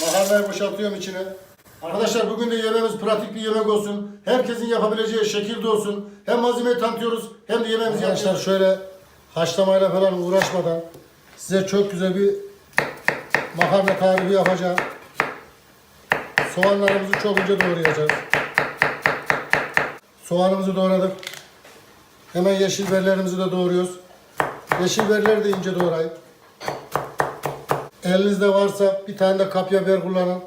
Makarnayı boşaltıyorum içine. Arkadaşlar bugün de yemeğimiz pratik bir yemek olsun. Herkesin yapabileceği şekilde olsun. Hem malzemeyi tanıtıyoruz hem de yemeğimizi Arkadaşlar şöyle haşlamayla falan uğraşmadan size çok güzel bir makarna tarifi yapacağım. Soğanlarımızı çok ince doğrayacağız. Soğanımızı doğradık. Hemen yeşil biberlerimizi de doğruyoruz. Yeşil biberleri de ince doğrayın. Elinizde varsa bir tane de kapya biber kullanın.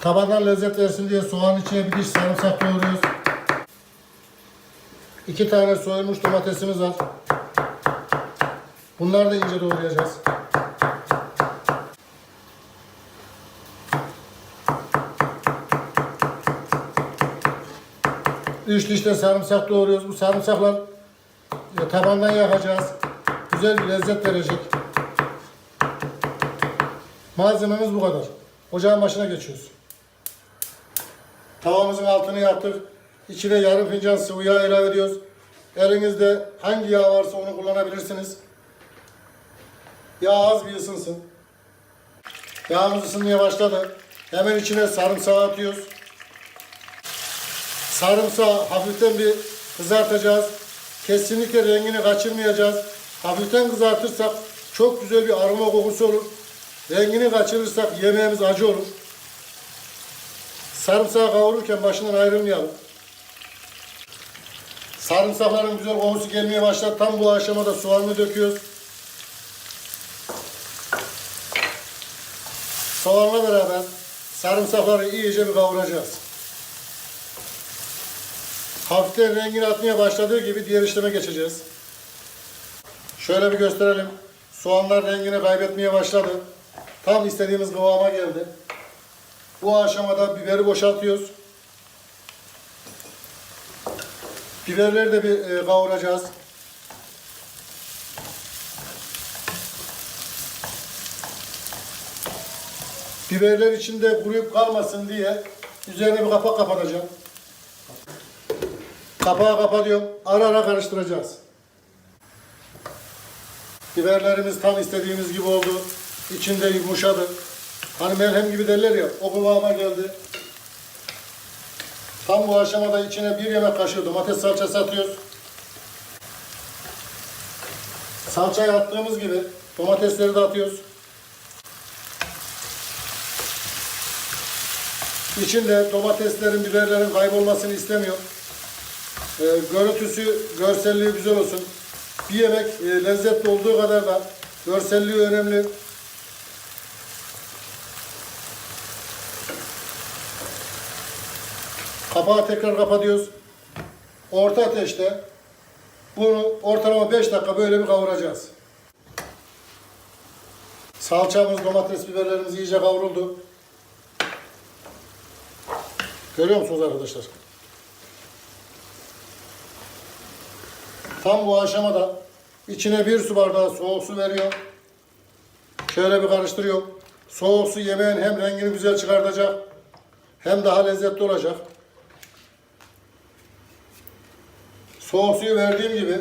Tabandan lezzet versin diye soğanın içine bir diş sarımsak doğruyoruz. İki tane soyulmuş domatesimiz var. Bunları da ince doğrayacağız. Üç diş de sarımsak doğruyoruz. Bu sarımsaklar e, tabandan yakacağız. Güzel bir lezzet verecek. Malzememiz bu kadar. Ocağın başına geçiyoruz. Tavamızın altını yaktık. İçine yarım fincan sıvı yağ ilave ediyoruz. Elinizde hangi yağ varsa onu kullanabilirsiniz. Yağ az bir ısınsın. Yağımız ısınmaya başladı. Hemen içine sarımsağı atıyoruz. Sarımsağı hafiften bir kızartacağız. Kesinlikle rengini kaçırmayacağız. Hafiften kızartırsak çok güzel bir aroma kokusu olur. Rengini kaçırırsak yemeğimiz acı olur. Sarımsağı kavururken başından ayrılmayalım. Sarımsakların güzel kokusu gelmeye başladı. Tam bu aşamada soğanını döküyoruz. Soğanla beraber sarımsakları iyice bir kavuracağız. Hafiften rengini atmaya başladığı gibi diğer işleme geçeceğiz. Şöyle bir gösterelim. Soğanlar rengini kaybetmeye başladı. Tam istediğimiz kıvama geldi. Bu aşamada biberi boşaltıyoruz. Biberleri de bir e, kavuracağız. Biberler içinde kuruyup kalmasın diye üzerine bir kapak kapatacağım. Kapağı kapatıyorum. Ara ara karıştıracağız. Biberlerimiz tam istediğimiz gibi oldu. İçinde yumuşadı. Hani melhem gibi derler ya, o kıvama geldi. Tam bu aşamada içine bir yemek kaşığı domates salçası atıyoruz. Salçayı attığımız gibi domatesleri de atıyoruz. İçinde domateslerin, biberlerin kaybolmasını istemiyor. Ee, görüntüsü, görselliği güzel olsun. Bir yemek e, lezzetli olduğu kadar da görselliği önemli. Kapağı tekrar kapatıyoruz. Orta ateşte bunu ortalama 5 dakika böyle bir kavuracağız. Salçamız, domates, biberlerimiz iyice kavruldu. Görüyor musunuz arkadaşlar? Tam bu aşamada içine bir su bardağı soğuk su veriyor. Şöyle bir karıştırıyor. Soğuk su yemeğin hem rengini güzel çıkartacak hem daha lezzetli olacak. Soğuk suyu verdiğim gibi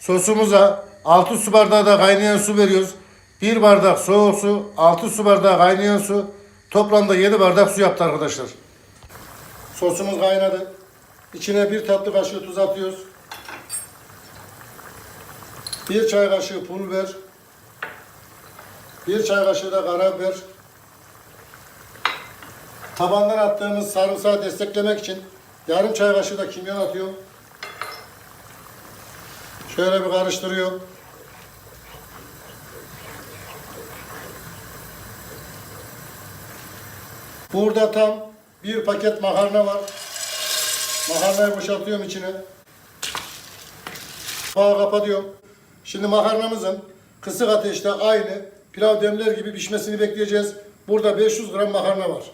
sosumuza 6 su bardağı da kaynayan su veriyoruz. 1 bardak soğuk su, 6 su bardağı kaynayan su. Toplamda 7 bardak su yaptı arkadaşlar. Sosumuz kaynadı. İçine bir tatlı kaşığı tuz atıyoruz. Bir çay kaşığı pul biber. Bir çay kaşığı da karabiber. Tabandan attığımız sarımsağı desteklemek için yarım çay kaşığı da kimyon atıyorum. Şöyle bir karıştırıyor. Burada tam bir paket makarna var. Makarnayı boşaltıyorum içine. Kapağı kapatıyorum. Şimdi makarnamızın kısık ateşte aynı pilav demler gibi pişmesini bekleyeceğiz. Burada 500 gram makarna var.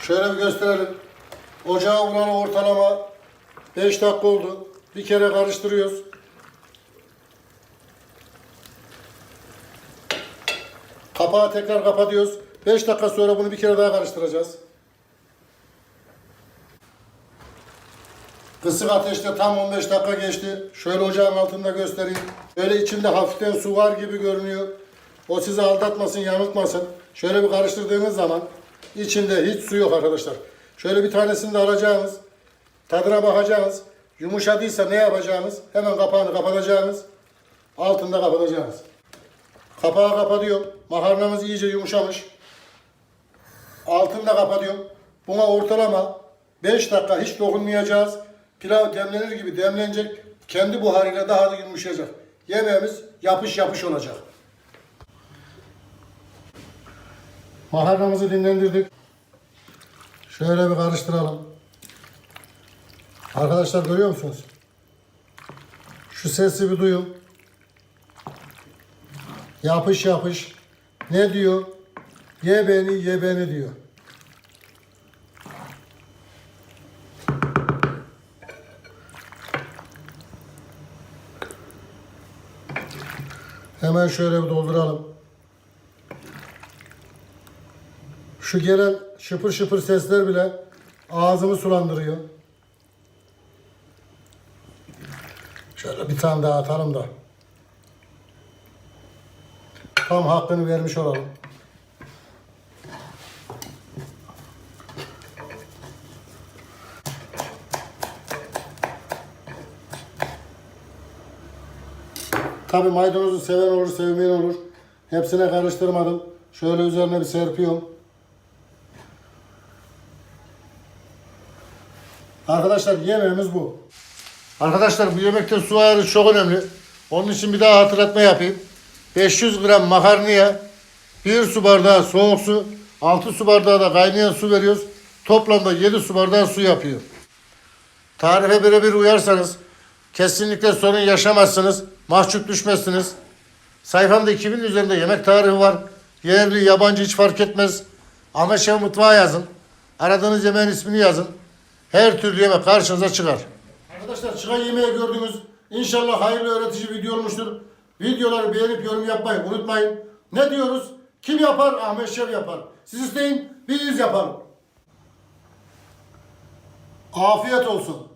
Şöyle bir gösterelim. Ocağa vuran ortalama 5 dakika oldu. Bir kere karıştırıyoruz. Kapağı tekrar kapatıyoruz. 5 dakika sonra bunu bir kere daha karıştıracağız. Kısık ateşte tam 15 dakika geçti. Şöyle ocağın altında göstereyim. Böyle içinde hafiften su var gibi görünüyor. O sizi aldatmasın, yanıltmasın. Şöyle bir karıştırdığınız zaman içinde hiç su yok arkadaşlar. Şöyle bir tanesini de alacağınız. Tadına bakacağınız. Yumuşadıysa ne yapacağınız? Hemen kapağını kapatacağınız. Altında kapatacağınız. Kapağı kapatıyorum. Makarnamız iyice yumuşamış. Altını da kapatıyorum. Buna ortalama 5 dakika hiç dokunmayacağız. Pilav demlenir gibi demlenecek. Kendi buharıyla daha da yumuşayacak. Yemeğimiz yapış yapış olacak. Makarnamızı dinlendirdik. Şöyle bir karıştıralım. Arkadaşlar görüyor musunuz? Şu sesi bir duyun. Yapış yapış. Ne diyor? Ye beni, ye beni diyor. Hemen şöyle bir dolduralım. Şu gelen şıpır şıpır sesler bile ağzımı sulandırıyor. Şöyle bir tane daha atalım da. Tam hakkını vermiş olalım. Tabii maydanozu seven olur, sevmeyen olur. Hepsine karıştırmadım. Şöyle üzerine bir serpiyorum. Arkadaşlar yemeğimiz bu. Arkadaşlar bu yemekte su ayarı çok önemli. Onun için bir daha hatırlatma yapayım. 500 gram makarnaya 1 su bardağı soğuk su, 6 su bardağı da kaynayan su veriyoruz. Toplamda 7 su bardağı su yapıyor. Tarife birebir uyarsanız kesinlikle sorun yaşamazsınız. Mahcup düşmezsiniz. Sayfamda 2000 üzerinde yemek tarifi var. Yerli, yabancı hiç fark etmez. Ahmet Şef Mutfağı yazın. Aradığınız yemeğin ismini yazın. Her türlü yemek karşınıza çıkar. Arkadaşlar çıkan yemeği gördünüz. İnşallah hayırlı öğretici video olmuştur. Videoları beğenip yorum yapmayı unutmayın. Ne diyoruz? Kim yapar? Ahmet Şef yapar. Siz isteyin, biz yapalım. Afiyet olsun.